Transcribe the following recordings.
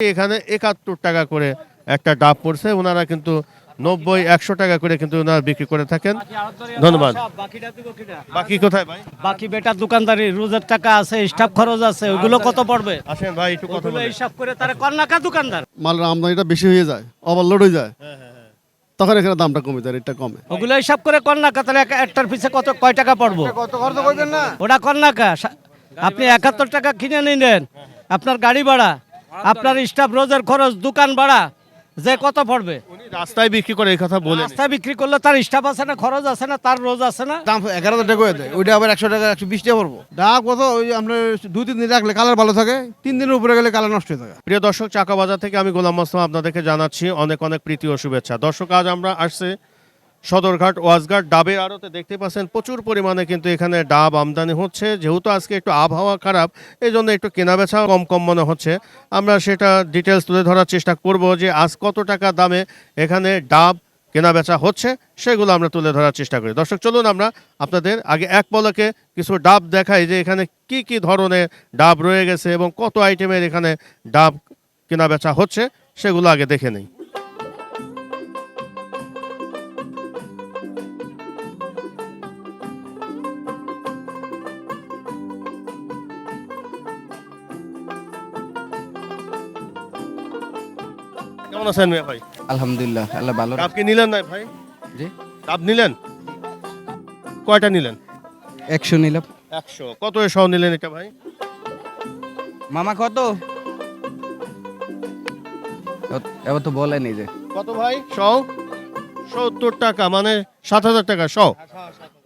এখানে একাত্তর টাকা করে একটা ডাব পড়ছে। ওনারা কিন্তু নব্বই একশো টাকা করে কিন্তু ওনারা বিক্রি করে থাকেন। ধন্যবাদ। বাকি কোথায় ভাই? বাকি বেটার দোকানদারি রোজের টাকা আছে স্টাফ খরচ আছে ওগুলো কত পড়বে? আসেন ভাই একটু কথা বলেন। হিসাব করে তারা কন্যাকা দোকানদার? মালের আমদানিটা বেশি হয়ে যায় ওভারলোড হয়ে যায়। তখন এখানে দামটা কমে যায় রেটটা কমে। ওগুলো হিসাব করে তাহলে একটার পিছে কত কয় টাকা পড়ব? কত খরচ করবেন না? ওটা আপনি একাত্তর টাকা কিনে নিলেন। আপনার গাড়ি ভাড়া। আপনার স্টাফ রোজের খরচ দোকান ভাড়া যে কত পড়বে? উনি রাস্তায় বিক্রি করে এই কথা বলেন। রাস্তায় বিক্রি করলে তার স্টাফ আছে না খরচ আছে না তার রোজ আছে না? দাম এগারো হাজার টাকা দেয় ওইটা আবার একশো টাকা একশো বিশ টাকা পড়ব। ডাক কত ওই আপনার দুই তিন দিন রাখলে কালার ভালো থাকে তিন দিনের উপরে গেলে কালার নষ্ট হয়ে থাকে। প্রিয় দর্শক চাকা বাজার থেকে আমি গোলাম মোস্তফা আপনাদেরকে জানাচ্ছি অনেক অনেক প্রীতি ও শুভেচ্ছা। দর্শক আজ আমরা আসছে সদরঘাট ওয়াজঘাট ডাবের আড়তে দেখতে পাচ্ছেন প্রচুর পরিমাণে কিন্তু এখানে ডাব আমদানি হচ্ছে। যেহেতু আজকে একটু আবহাওয়া খারাপ এই জন্য একটু কেনাবেচা কম কম মনে হচ্ছে। আমরা সেটা ডিটেলস তুলে ধরার চেষ্টা করব যে আজ কত টাকা দামে এখানে ডাব কেনাবেচা হচ্ছে, সেগুলো আমরা তুলে ধরার চেষ্টা করি। দর্শক, চলুন আমরা আপনাদের আগে এক পলকে কিছু ডাব দেখাই যে এখানে কি কি ধরনের ডাব রয়ে গেছে এবং কত আইটেমের এখানে ডাব কেনাবেচা হচ্ছে, সেগুলো আগে দেখে নেই। আছেন মিয়া ভাই? আলহামদুলিল্লাহ আল্লাহ ভালো ডাব কি নিলেন না ভাই? জি। ডাব নিলেন? কয়টা নিলেন? একশো নিলাম। একশো। কত সহ নিলেন এটা ভাই? মামা কত? এবার তো বলেনি যে। কত ভাই? সহ? সত্তর টাকা মানে সাত হাজার টাকা সহ?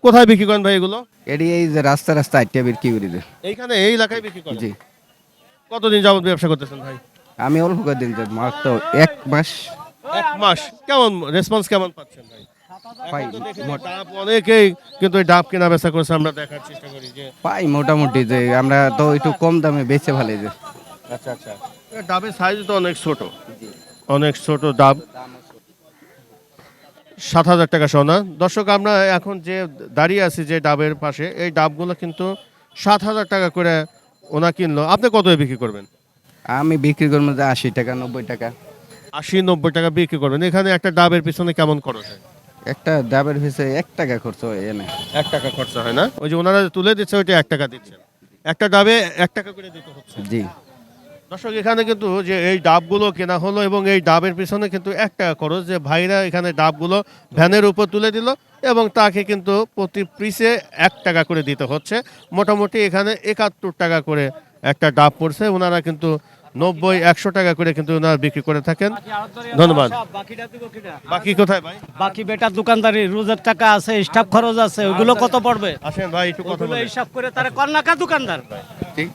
কোথায় বিক্রি করেন ভাই এগুলো? এটি এই যে রাস্তা রাস্তা আটটা বিক্রি করে। এইখানে এই এলাকায় বিক্রি করেন? জি। কতদিন যাবত ব্যবসা করতেছেন ভাই? আমি অল্প করে দিন যে মাস তো এক মাস। এক মাস। কেমন রেসপন্স কেমন পাচ্ছেন ভাই? পাই ডাব অনেকেই কিন্তু এই ডাব কেনা বেচা করছে আমরা দেখার চেষ্টা করি যে পাই মোটামুটি যে আমরা তো একটু কম দামে বেচে ভালো যে। আচ্ছা আচ্ছা। ডাবের সাইজ তো অনেক ছোট। অনেক ছোট ডাব। সাত হাজার টাকা সোনা। দর্শক আমরা এখন যে দাঁড়িয়ে আছি যে ডাবের পাশে এই ডাবগুলো কিন্তু সাত হাজার টাকা করে ওনা কিনলো। আপনি কত বিক্রি করবেন? আমি বিক্রি করব যে আশি টাকা নব্বই টাকা। আশি নব্বই টাকা বিক্রি করবেন। এখানে একটা ডাবের পিছনে কেমন খরচ হয়? একটা ডাবের পিছে এক টাকা খরচ হয় এনে। এক টাকা খরচা হয় না? ওই যে ওনারা তুলে দিচ্ছে ওইটা এক টাকা দিচ্ছে। একটা ডাবে এক টাকা করে দিতে হচ্ছে। জি। দর্শক এখানে কিন্তু যে এই ডাবগুলো কেনা হলো এবং এই ডাবের পিছনে কিন্তু এক টাকা খরচ যে ভাইরা এখানে ডাবগুলো ভ্যানের উপর তুলে দিল এবং তাকে কিন্তু প্রতি পিসে এক টাকা করে দিতে হচ্ছে। মোটামুটি এখানে একাত্তর টাকা করে একটা ডাব পড়ছে ওনারা কিন্তু নব্বই একশো টাকা করে কিন্তু ওনারা বিক্রি করে থাকেন। ধন্যবাদ। বাকি কোথায় ভাই? বাকি বেটার দোকানদারি রোজের টাকা আছে স্টাফ খরচ আছে ওগুলো কত পড়বে? আসেন ভাই একটু কথা ওগুলো হিসাব করে তারা কন্যাকা দোকানদার? ঠিক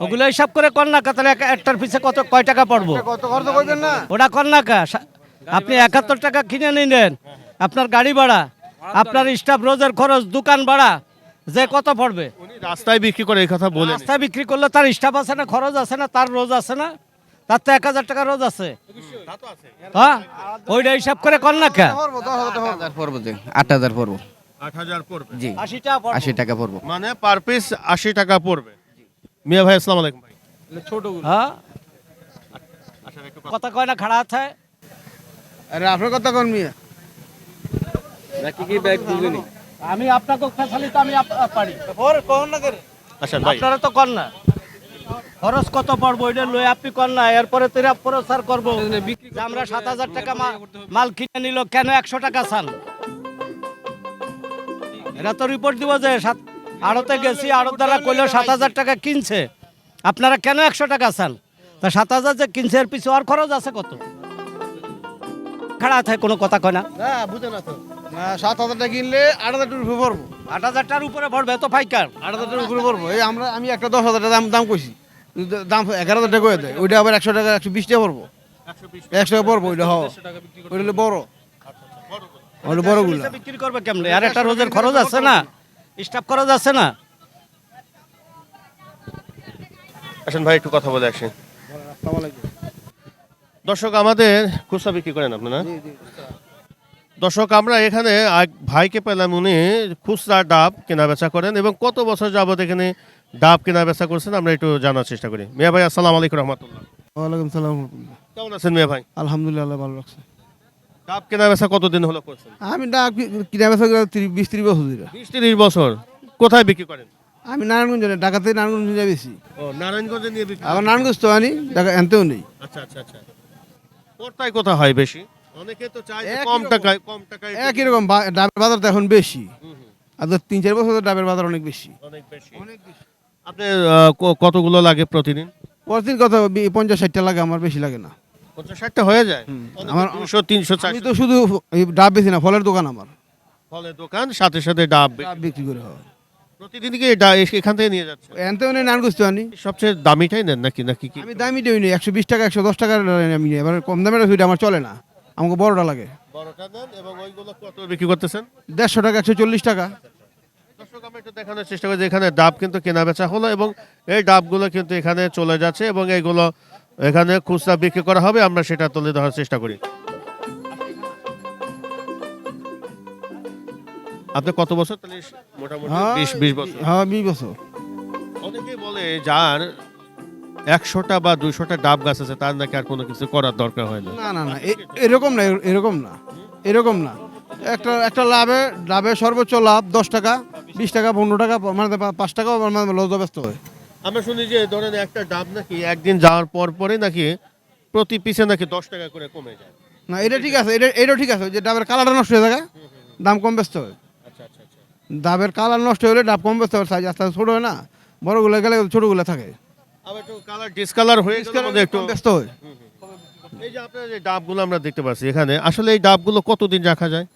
ওগুলো হিসাব করে কন্যাকা তাহলে এক- একটার পিছে কত কয় টাকা পড়ব? কত খরচ করবেন না? ওটা সা- আপনি একাত্তর টাকা কিনে নিলেন আপনার গাড়ি ভাড়া আপনার স্টাফ রোজের খরচ দোকান ভাড়া যে কত পড়বে? উনি রাস্তায় বিক্রি করে এই কথা বলে রাস্তায় বিক্রি করলে তার স্টাফ আছে না খরচ আছে না তার রোজ আছে না? তার তো এক হাজার টাকা রোজ আছে। হ্যাঁ? ওইটা হিসাব করে কন্যাকা পড়ব দশ আট হাজার পড়ব। আট হাজার জি। আশি টাকা আশি টাকা পড়ব। মানে পার পিস আশি টাকা পড়বে। মিয়া ভাই আসসালামু আলাইকুম ভাই। হ্যাঁ? কথা কয় না খাড়া আছে? আরে আপনার কথা কোন মিয়া। আমি আপনাকে ফেসালি তো আমি পারি। আচ্ছা আপনারা তো কর না। খরচ কত পড়ব ওইটা লই আপনি কর না এরপরে তোরা প্রচার করব। আমরা সাত হাজার টাকা মাল কিনে নিল কেন একশো টাকা চান? এরা তো রিপোর্ট দিব যে সাত আড়তে গেছি আড়ত দ্বারা কইলেও সাত হাজার টাকা কিনছে। আপনারা কেন একশো টাকা চান? তা সাত হাজার যে কিনছে এর পিছু আর খরচ আছে কত? খাড়া থাকে কোনো কথা কয় না। না বুঝে না তো। সাত হাজার টাকা কিনলে আট হাজার টাকার উপরে পড়ব আট হাজারটার উপরে পড়বে তো ফাইকার আট হাজার টাকার উপরে পড়ব এই আমরা আমি একটা দশ হাজার টাকা দাম দাম কইছি। দাম এগারো হাজার টাকা করে দেয়। ওইটা আবার একশো টাকা একশো বিশ টাকা পড়ব একশো টাকা পড়ব ওইটা হওয়া ওইটা হলো বড়। ওইটা বড়গুলো। বিক্রি করবে কেমনে? আর একটা রোজের খরচ আছে না? স্টাফ খরচ আছে না? আসেন ভাই একটু কথা বলে আসেন দর্শক আমাদের খুচরা বিক্রি করেন আপনারা? দর্শক আমরা এখানে এক ভাইকে পেলাম উনি খুচরা ডাব কেনা বেচা করেন এবং কত বছর যাবত এখানে ডাব কেনা বেচা করছেন আমরা একটু জানার চেষ্টা করি। মিয়া ভাই আসসালাম আলাইকুম রহমতুল্লাহ। ওয়ালাইকুম সালাম। কেমন আছেন মিয়া ভাই? আলহামদুলিল্লাহ ভালো লাগছে ডাব কেনা বেচা কতদিন হলো করছেন? আমি ডাক কিনা বেচা করে বিশ ত্রিশ বছর বিশ তিরিশ বছর। কোথায় বিক্রি করেন? আমি নারায়ণগঞ্জ ঢাকাতে নারায়ণগঞ্জ বেশি ও নারায়ণগঞ্জে নিয়ে বিক্রি আবার নারায়ণগঞ্জ তো আনি ঢাকা এনতেও নেই। আচ্ছা আচ্ছা আচ্ছা। পড়তায় কোথা হয় বেশি। অনেকে তো চায় যে কম টাকায় কম টাকায় একই রকম বা- ডাবের বাজার তো এখন বেশি। আর তিন চার বছর ধরে ডাবের বাজার অনেক বেশি। অনেক বেশি। আপনি আহ, ক- কতগুলো লাগে প্রতিদিন? প্রতিদিন কত? বি- পঞ্চাশ ষাটটা লাগে আমার বেশি লাগে না। পঞ্চাশ ষাটটা হয়ে যায়? আমার- আমার দুশো তিনশো আমি চারশো। তো শুধু এই ডাব বেশি না ফলের দোকান আমার। ফলের দোকান সাথে সাথে ডাব ডাব বিক্রি করে হয়। প্রতিদিন কি ডা- এ- এখান থেকে নিয়ে যাচ্ছে এনতেও নেই নারায়ণগঞ্জ তো আনি। সবচেয়ে দামিটাই নেন নাকি নাকি কি আমি দামি দিই নেই একশো বিশ টাকা একশো দশ টাকার আমি নিই। এবার কম দামের সুইটা আমার চলে না। আমাকে বড়টা লাগে। বড়টা নেন এবং ওইগুলো কত বিক্রি করতেছেন? দেড়শো টাকা একশো চল্লিশ টাকা। দর্শক আমরা একটু দেখানোর চেষ্টা করি যে এখানে ডাব কিন্তু কেনা বেচা হলো এবং এই ডাবগুলো কিন্তু এখানে চলে যাচ্ছে এবং এইগুলো এখানে খুচরা বিক্রি করা হবে আমরা সেটা তুলে ধরার চেষ্টা করি। আপনি কত বছর? তাহলে মোটামুটি হ্যাঁ, বিশ বিশ বছর। হ্যাঁ বিশ বছর। অনেকেই বলে যার একশোটা বা দুইশোটা ডাব গাছ আছে তার নাকি আর কোনো কিছু করার দরকার হয় না। না না না এরকম না এরকম না এরকম না। একটা একটা লাভে লাভে সর্বোচ্চ লাভ দশ টাকা বিশ টাকা পনেরো টাকা মানে পাঁচ টাকাও মানে লস ব্যস্ত হয়। আমরা শুনি যে ধরেন একটা ডাব নাকি একদিন যাওয়ার পর পরে নাকি প্রতি পিসে নাকি দশ টাকা করে কমে যায়। না এটা ঠিক আছে এটা এটা ঠিক আছে যে ডাবের কালারটা নষ্ট হয়ে থাকে দাম কম ব্যস্ত হয়। ডাবের কালার নষ্ট হলে ডাব কম হয় সাইজ আস্তে আস্তে ছোটো হয় না। বড়গুলো গেলে ছোটোগুলো থাকে। আবার একটু কালার ডিসকালার হয়ে গেলে একটু ব্যস্ত হয়। এই যে আপনার যে ডাবগুলো আমরা দেখতে পাচ্ছি এখানে আসলে এই ডাবগুলো কতদিন রাখা যায়?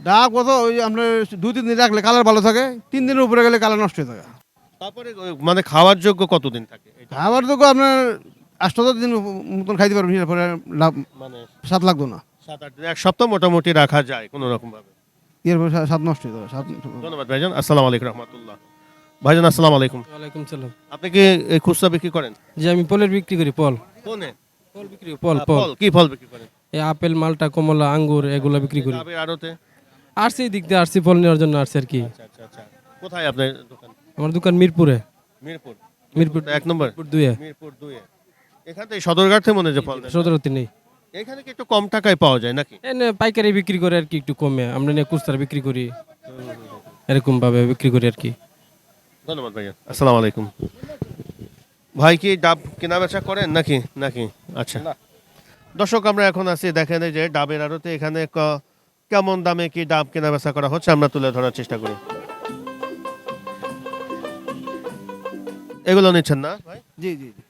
ডাব কত ওই আপনার দুই তিন দিন রাখলে কালার ভালো থাকে তিন দিনের উপরে গেলে কালার নষ্ট হয়ে থাকে। তারপরে মানে খাওয়ার যোগ্য কতদিন থাকে? আবার তো আপনার আষ্ট দিন মতন খাইতে পারবেন লাভ মানে স্বাদ লাগতো না। সাত আট দিন এক সপ্তাহ মোটামুটি রাখা যায় কোনো রকম এরপরে স্বাদ- নষ্ট হয়ে যাবে ধন্যবাদ ভাইজান। আসসালামু আলাইকুম রহমতুল্লাহ। ভাইজান আসসালামু আলাইকুম। ওয়ালাইকুম সালাম। আপনি কি এই খুচরা বিক্রি করেন? জি আমি ফলের বিক্রি করি ফল কোনে? ফল বিক্রি করি, ফল ফল কি ফল বিক্রি করেন? এই আপেল মালটা কমলা আঙ্গুর এগুলো বিক্রি করি। ডাবের আড়তে? দিক দিয়ে আসছি ফল নেওয়ার জন্য আসছি আর কি। আচ্ছা আচ্ছা আচ্ছা। কোথায় আপনার দোকান? আমার দোকান মিরপুরে। মিরপুর। মিরপুর এক নম্বর। মিরপুর দুয়ে মিরপুর দুয়ে এখান থেকে সদরঘাট থেকে মনে হয় যে ফল দেন। নেই এখানে কি একটু কম টাকায় পাওয়া যায় নাকি? এনে পাইকারি বিক্রি করে আর কি একটু কমে। আমরা নিয়ে কুস্তারা বিক্রি করি। এরকম ভাবে বিক্রি করি আর কি। ধন্যবাদ ভাইয়া। আসসালামু আলাইকুম। ভাই কি ডাব কেনা বেচা করেন নাকি? নাকি? আচ্ছা। দর্শক আমরা এখন আছি দেখেন যে ডাবের আড়তে এখানে কেমন দামে কি ডাব কেনা বেচা করা হচ্ছে আমরা তুলে ধরার চেষ্টা করি। এগুলো নিচ্ছেন না ভাই? জি জি জি।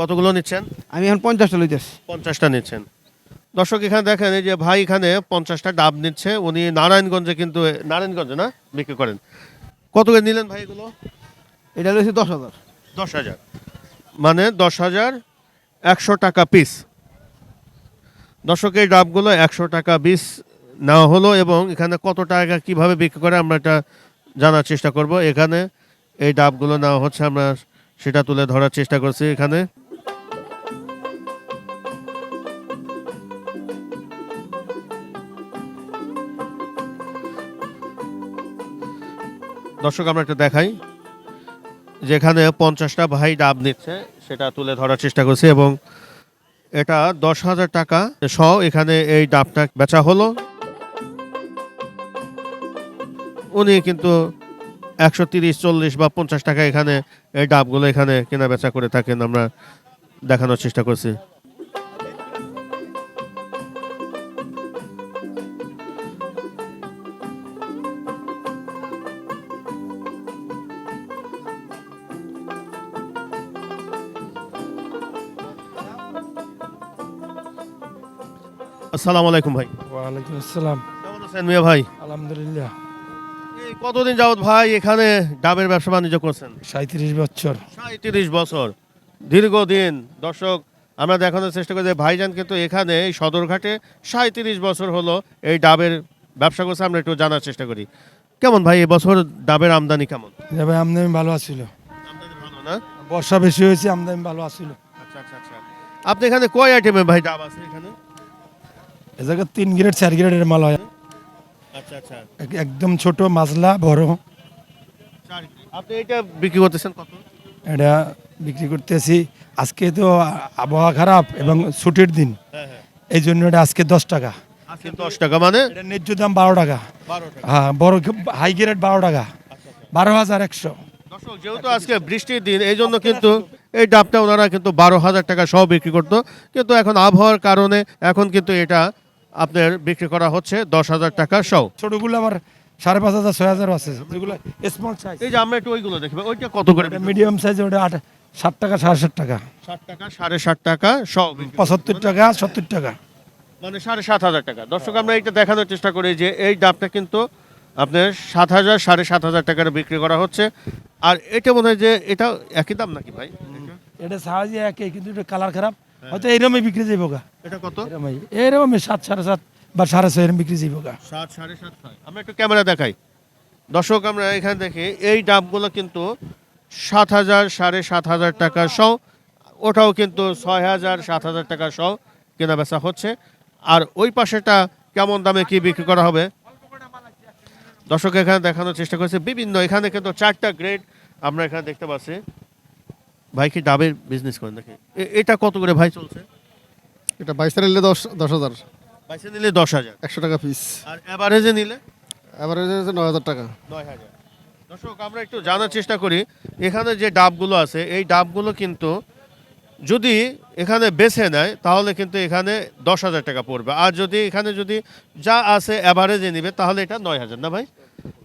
কতগুলো নিচ্ছেন? আমি এখন পঞ্চাশটা লইতেছি। পঞ্চাশটা নিচ্ছেন। দর্শক এখানে দেখেন এই যে ভাই এখানে পঞ্চাশটা ডাব নিচ্ছে। উনি নারায়ণগঞ্জে কিন্তু নারায়ণগঞ্জে না? বিক্রি করেন। কত করে নিলেন ভাই এগুলো? এটা লইছি দশ হাজার। দশ হাজার। মানে দশ হাজার একশো টাকা পিস। দর্শক এই ডাবগুলো একশো টাকা পিস নেওয়া হলো এবং এখানে কত টাকা কীভাবে বিক্রি করে আমরা এটা জানার চেষ্টা করব। এখানে এই ডাবগুলো নেওয়া হচ্ছে আমরা সেটা তুলে ধরার চেষ্টা করছি এখানে। দর্শক, আমরা একটা দেখাই। যেখানে পঞ্চাশটা ভাই ডাব নিচ্ছে, সেটা তুলে ধরার চেষ্টা করছি এবং এটা দশ হাজার টাকা সহ এখানে এই ডাবটা বেচা হলো। উনি কিন্তু একশো তিরিশ, চল্লিশ বা পঞ্চাশ টাকা এখানে এই ডাবগুলো এখানে কেনা বেচা করে থাকেন, আমরা দেখানোর চেষ্টা করছি। আসসালামু আলাইকুম ভাই। ওয়ালাইকুম আসসালাম। কেমন আছেন মিয়া ভাই? আলহামদুলিল্লাহ। এই কতদিন যাবত ভাই এখানে ডাবের ব্যবসা বাণিজ্য করছেন? সাঁত্রিশ বছর। সাঁত্রিশ বছর। দীর্ঘদিন। দর্শক আমরা দেখানোর চেষ্টা করি যে ভাইজান কিন্তু এখানে এই সদরঘাটে সাঁত্রিশ বছর হলো এই ডাবের ব্যবসা করছে আমরা একটু জানার চেষ্টা করি। কেমন ভাই এবছর ডাবের আমদানি কেমন? এবার আমদানি ভালো আছিল। আমদানি ভালো না? বর্ষা বেশি হয়েছে আমদানি ভালো আছিল। আচ্ছা আচ্ছা আচ্ছা। আপনি এখানে কয় আইটেমে ভাই ডাব আছে এখানে? এ জায়গায় তিন গ্রেড চার গ্রেডের মাল হয়। আচ্ছা আচ্ছা। একদম ছোট মাছলা বড়। আপনি এটা বিক্রি করতেছেন কত? এটা বিক্রি করতেছি আজকে তো আবহাওয়া খারাপ এবং ছুটির দিন। এই জন্য এটা আজকে দশ টাকা। দশ টাকা মানে? ন্যায্য দাম বারো টাকা। হ্যাঁ বড় হাই গ্রেড বারো টাকা। বারো হাজার একশো। দর্শক যেহেতু আজকে বৃষ্টির দিন এই জন্য কিন্তু এই ডাবটা ওনারা কিন্তু বারো হাজার টাকা সহ বিক্রি করতো। কিন্তু এখন আবহাওয়ার কারণে এখন কিন্তু এটা আপনার বিক্রি করা হচ্ছে দশ হাজার টাকা সহ। ছোটগুলো আবার সাড়ে পাঁচ হাজার ছয় হাজার আছে। যেগুলো স্মল সাইজ এই যে আমরা একটু ওইগুলো ওইটা কত করে মিডিয়াম সাইজ ওটা আট ষাট টাকা সাড়ে ষাট টাকা। ষাট টাকা সাড়ে ষাট টাকা সহ বিক্রি পঁচাত্তর টাকা সত্তর টাকা। মানে সাড়ে সাত হাজার টাকা। দর্শক আমরা এটা দেখানোর চেষ্টা করি যে এই ডাবটা কিন্তু আপনার সাত হাজার সাড়ে সাত হাজার টাকার বিক্রি করা হচ্ছে। আর এটা মনে হয় যে এটা একই দাম নাকি ভাই? এটা সাহায্যে একই কিন্তু এটা কালার খারাপ। হয়তো এইরকমই বিক্রি যাইব গা। এটা কত? এরমই এরকমই সাত সাড়ে সাত বা সাড়ে ছয় এরম বিক্রি যাইব গা। সাত সাড়ে সাত হয় আমরা একটু ক্যামেরা দেখাই। দর্শক আমরা এখানে দেখি এই ডাবগুলো কিন্তু সাত হাজার সাড়ে সাত হাজার টাকা সহ ওটাও কিন্তু ছয় হাজার সাত হাজার টাকা সহ কেনা বেচা হচ্ছে। আর ওই পাশেটা কেমন দামে কি বিক্রি করা হবে? দর্শক এখানে দেখানোর চেষ্টা করেছে। বিভিন্ন এখানে কিন্তু চারটা গ্রেড আমরা এখানে দেখতে পাচ্ছি। ভাই কি ডাবের বিজনেস করেন নাকি? এটা কত করে ভাই চলছে? এটা বাইশ নিলে দশ দশ হাজার। বাইসে নিলে দশ হাজার। একশো টাকা পিস আর অ্যাভারেজে নিলে? এবারে নয় হাজার টাকা। নয় হাজার। দর্শক আমরা একটু জানার চেষ্টা করি। এখানে যে ডাবগুলো আছে এই ডাবগুলো কিন্তু যদি এখানে বেছে নেয় তাহলে কিন্তু এখানে দশ হাজার টাকা পড়বে। আর যদি এখানে যদি যা আছে অ্যাভারেজে নেবে তাহলে এটা নয় হাজার না ভাই?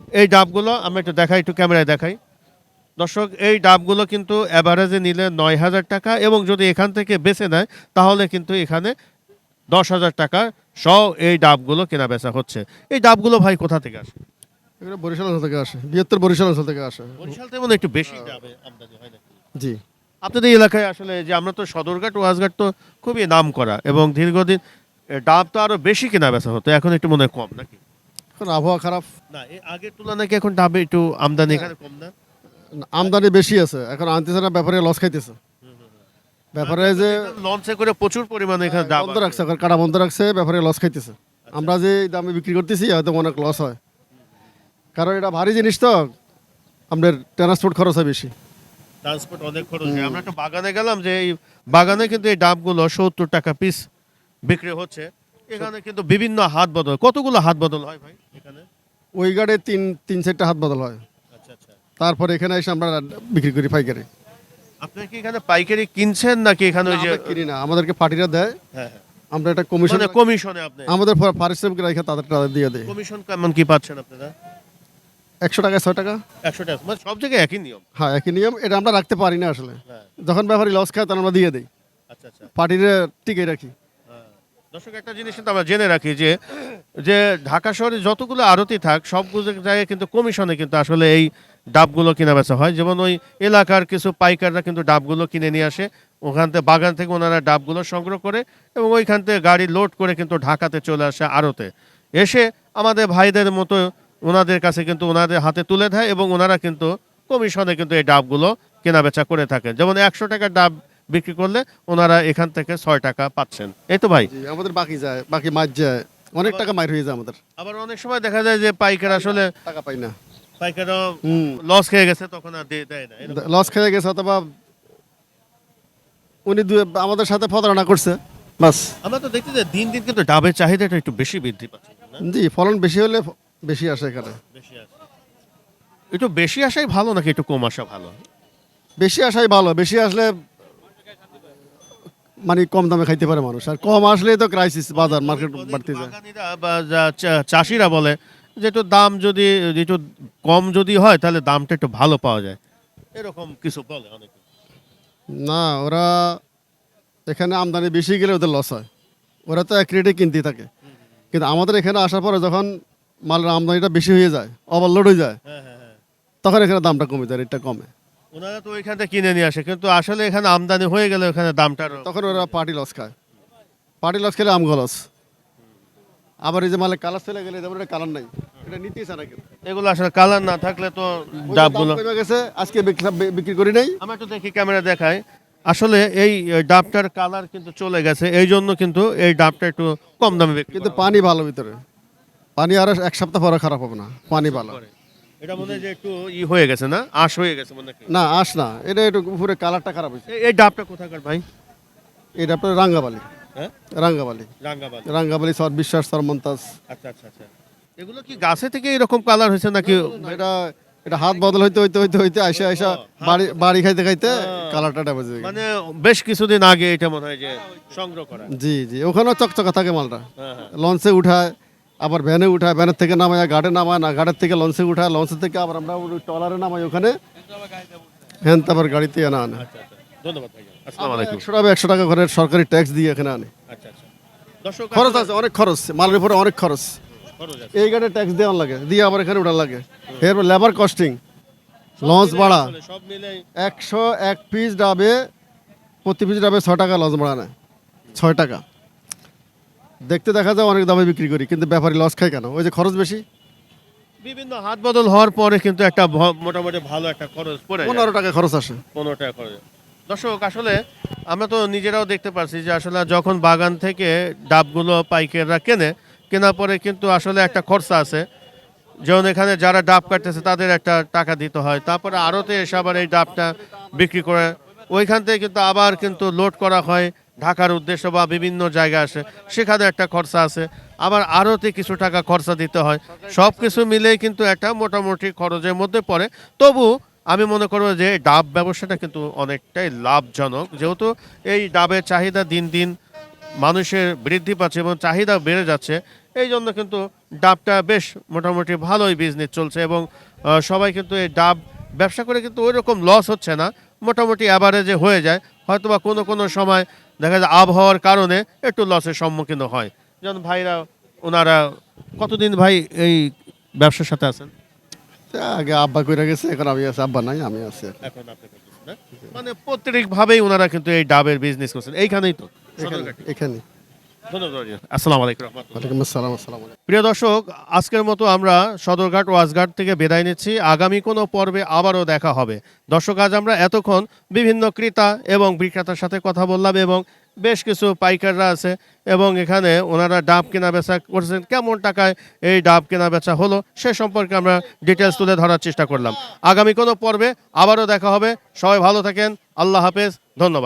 এই ডাবগুলো আমরা একটু দেখাই একটু ক্যামেরায় দেখাই। দর্শক এই ডাবগুলো কিন্তু অ্যাভারেজে নিলে নয় হাজার টাকা এবং যদি এখান থেকে বেছে নেয় তাহলে কিন্তু এখানে দশ হাজার টাকা সহ এই ডাবগুলো কেনা বেচা হচ্ছে। এই ডাবগুলো ভাই কোথা থেকে আসে? এগুলো বরিশাল থেকে আসে বৃহত্তর বরিশাল থেকে আসে। বরিশাল থেকে একটু বেশি আমদানি হয় নাকি? জি। আপনাদের এলাকায় আসলে যে আমরা তো সদরঘাট ওয়াজঘাট তো খুবই নাম করা এবং দীর্ঘদিন ডাব তো আরও বেশি কেনা বেচা হতো এখন একটু মনে হয় কম নাকি? এখন আবহাওয়া খারাপ। না আগের তুলনায় কি এখন ডাবে একটু আমদানি এখানে কম না? আমদানি বেশি আছে। এখন আনতেছে না ব্যাপারে লস খাইতেছে। ব্যাপারে যে লঞ্চে করে প্রচুর পরিমাণে এখানে ডাব বন্ধ রাখছে এখন কাটা বন্ধ রাখছে ব্যাপারে লস খাইতেছে। আমরা যে দামে বিক্রি করতেছি হয়তো অনেক লস হয়। কারণ এটা ভারী জিনিস তো আপনার ট্রান্সপোর্ট খরচ হয় বেশি। ট্রান্সপোর্ট অনেক খরচ হয়। আমরা একটা বাগানে গেলাম যে এই বাগানে কিন্তু এই ডাবগুলো সত্তর টাকা পিস বিক্রি হচ্ছে। এখানে কিন্তু বিভিন্ন হাত বদল। কতগুলো হাত বদল হয় ভাই? ওই গাড়ে তিন তিন চারটা হাত বদল হয়। আচ্ছা আচ্ছা। তারপরে এখানে এসে আমরা বিক্রি করি পাইকারি। আপনি কি এখানে পাইকারি কিনছেন নাকি এখানে ওই যে কিনি না আমাদেরকে পার্টিরা দেয়। হ্যাঁ হ্যাঁ। আমরা একটা কমিশন কমিশনে আপনি। আমাদের পারিশ্রমিক রেখে তাদের তাদের দিয়ে দেয়। কমিশন কেমন কি পাচ্ছেন আপনারা? একশো টাকা ছয় টাকা। একশো টাকা মানে সব জায়গায় একই নিয়ম। হ্যাঁ একই নিয়ম এটা আমরা রাখতে পারি না আসলে। হ্যাঁ। যখন ব্যাপারী লস খায় তখন আমরা দিয়ে দিই। আচ্ছা আচ্ছা। পার্টিরা টিকে রাখি। দর্শক, একটা জিনিস কিন্তু আমরা জেনে রাখি যে যে ঢাকা শহরে যতগুলো আরতি থাক, সবগুলো জায়গায় কিন্তু কমিশনে কিন্তু আসলে এই ডাবগুলো কেনা বেচা হয়। যেমন ওই এলাকার কিছু পাইকাররা কিন্তু ডাবগুলো কিনে নিয়ে আসে। ওখান থেকে, বাগান থেকে ওনারা ডাবগুলো সংগ্রহ করে এবং ওইখান থেকে গাড়ি লোড করে কিন্তু ঢাকাতে চলে আসে আড়তে এসে আমাদের ভাইদের মতো ওনাদের কাছে কিন্তু ওনাদের হাতে তুলে দেয় এবং ওনারা কিন্তু কমিশনে কিন্তু এই ডাবগুলো কেনা বেচা করে থাকেন। যেমন একশো টাকার ডাব বিক্রি করলে ওনারা এখান থেকে ছয় টাকা পাচ্ছেন। এই তো ভাই? আমাদের বাকি যায় বাকি মাছ যায়। অনেক টাকা মাইর হয়ে যায় আমাদের। আবার অনেক সময় দেখা যায় যে পাইকার আসলে টাকা পাই না। পাইকারও হুম। লস খেয়ে গেছে তখন আর দেয় না। লস খেয়ে গেছে অথবা উনি দু- আমাদের সাথে প্রতারণা করছে বাস। আমরা তো দেখতে দিন দিন কিন্তু ডাবের চাহিদাটা একটু বেশি বৃদ্ধি পাচ্ছে জি ফলন বেশি হলে বেশি আসে এখানে। বেশি আসে। একটু বেশি আসাই ভালো নাকি একটু কম আসা ভালো? বেশি আসাই ভালো বেশি আসলে মানে কম দামে খাইতে পারে মানুষ। আর কম আসলেই তো ক্রাইসিস বাজার মার্কেট বাড়তে যায়। চাষিরা বলে যে একটু দাম যদি একটু কম যদি হয় তাহলে দামটা একটু ভালো পাওয়া যায়। এরকম কিছু বলে অনেকে। না ওরা এখানে আমদানি বেশি গেলে ওদের লস হয়। ওরা তো এক রেটে কিনতেই থাকে। কিন্তু আমাদের এখানে আসার পরে যখন মালের আমদানিটা বেশি হয়ে যায় ওভারলোড হয়ে যায় হ্যাঁ হ্যাঁ হ্যাঁ। তখন এখানে দামটা কমে যায় রেটটা কমে। ওনারা তো ওইখান থেকে কিনে নিয়ে আসে কিন্তু আসলে এখানে আমদানি হয়ে গেলে ওখানে দামটা তখন ওরা পার্টি লস খায়। পার্টি লস খেলে আমগো লস আবার এই যে মালে কালার চলে গেলে যেমন এটা কালার নাই। এটা নিতেই চায় না কেউ। এগুলো আসলে কালার না থাকলে তো ডাবগুলো কমে গেছে আজকে বিক্রি- করি নাই। আমরা একটু দেখি ক্যামেরা দেখায় আসলে এই ডাবটার কালার কিন্তু চলে গেছে এই জন্য কিন্তু এই ডাবটা একটু কম দামে বিক্রি কিন্তু পানি ভালো ভিতরে। পানি আর এক সপ্তাহ পরে খারাপ হবে না পানি ভালো। করে। এটা মনে হয় যে একটু ই হয়ে গেছে না? আশ হয়ে গেছে মনে হয় না আস না। এটা একটু উপরে কালারটা খারাপ হয়েছে। এই- ডাবটা কোথাকার ভাই? এটা আপনার রাঙ্গাবালি। হ্যাঁ? রাঙ্গাবালি। রাঙ্গাবাদ রাঙ্গাবালি সর বিশ্বাস সর মন্তাজ আচ্ছা আচ্ছা আচ্ছা। এগুলো কি গাছে থেকে এরকম কালার হয়েছে নাকি? এটা এটা হাত বদল হইতে হইতে হইতে হইতে আইসা আইসা বাড়ি বাড়ি খাইতে খাইতে কালারটা হয়ে মানে বেশ কিছুদিন আগে এটা মনে হয় যে সংগ্রহ করা। জি জি। ওখানেও চকচকা থাকে মালটা। হ্যাঁ হ্যাঁ। লঞ্চে উঠায় আবার ভ্যানে উঠায় ভ্যানের থেকে নামায় গাড়ে নামায় না গাড়ির থেকে লঞ্চে উঠায় লঞ্চের থেকে আবার আমরা ট্রলারে নামাই ওখানে। হ্যাঁ আবার গাড়িতে এনে আনে। আচ্ছা আচ্ছা। একশো টাকা একশো টাকা করে সরকারি ট্যাক্স দিয়ে এখানে আনে। আচ্ছা খরচ আছে অনেক খরচ মালের উপরে অনেক খরচ। এই গাড়ি ট্যাক্স দেওয়ার লাগে দিয়ে আবার এখানে উঠার লাগে। এরপর লেবার কস্টিং লঞ্চ ভাড়া। একশো এক পিস ডাবে প্রতি পিস ডাবে ছয় টাকা লঞ্চ ভাড়া নেয়। ছয় টাকা। দেখতে দেখা যায় অনেক দামে বিক্রি করি কিন্তু ব্যাপারী লস খায় কেন? ওই যে খরচ বেশি? বিভিন্ন হাত বদল হওয়ার পরে কিন্তু একটা ভ- মোটামুটি ভালো একটা খরচ পড়ে যায়। পনেরো টাকা খরচ আসে। পনেরো টাকা করে দর্শক আসলে আমরা তো নিজেরাও দেখতে পাচ্ছি যে আসলে যখন বাগান থেকে ডাবগুলো পাইকাররা কেনে কেনার পরে কিন্তু আসলে একটা খরচা আছে। যেমন এখানে যারা ডাব কাটতেছে তাদের একটা টাকা দিতে হয়। তারপরে আড়তে এসে আবার এই ডাবটা বিক্রি করে ওইখান থেকে কিন্তু আবার কিন্তু লোড করা হয়। ঢাকার উদ্দেশ্য বা বিভিন্ন জায়গা আসে, সেখানে একটা খরচা আছে। আবার আড়তে কিছু টাকা খরচা দিতে হয়। সব কিছু মিলেই কিন্তু একটা মোটামুটি খরচের মধ্যে পড়ে। তবু আমি মনে করব যে ডাব ব্যবসাটা কিন্তু অনেকটাই লাভজনক। যেহেতু এই ডাবের চাহিদা দিন দিন মানুষের বৃদ্ধি পাচ্ছে এবং চাহিদা বেড়ে যাচ্ছে, এই জন্য কিন্তু ডাবটা বেশ মোটামুটি ভালোই বিজনেস চলছে এবং সবাই কিন্তু এই ডাব ব্যবসা করে কিন্তু ওই রকম লস হচ্ছে না। মোটামুটি অ্যাভারেজে হয়ে যায়। হয়তোবা কোনো কোনো সময় দেখা যায় আবহাওয়ার কারণে একটু লসের সম্মুখীন হয়। যেমন ভাইরা ওনারা কতদিন ভাই এই ব্যবসার সাথে আছেন? আগে আব্বা কইরা গেছে এখন আমি আছি আব্বা নাই আমি আছি এখন। আপনি মানে প্রত্যেক ভাবেই ওনারা কিন্তু এই ডাবের বিজনেস করছেন। এইখানেই তো? এখানে ধন্যবাদ আসসালামু আলাইকুম ওয়ালাইকুম আসসালাম আসসালাম আলাইকুম। প্রিয় দর্শক আজকের মতো আমরা সদরঘাট ওয়াজঘাট থেকে বিদায় নিচ্ছি। আগামী কোনো পর্বে আবারও দেখা হবে। দর্শক আজ আমরা এতক্ষণ বিভিন্ন ক্রেতা এবং বিক্রেতার সাথে কথা বললাম এবং বেশ কিছু পাইকাররা আছে এবং এখানে ওনারা ডাব কেনা বেচা করছেন। কেমন টাকায় এই ডাব কেনা বেচা হলো সে সম্পর্কে আমরা ডিটেলস তুলে ধরার চেষ্টা করলাম। আগামী কোনো পর্বে আবারও দেখা হবে। সবাই ভালো থাকেন। আল্লাহ হাফেজ। ধন্যবাদ।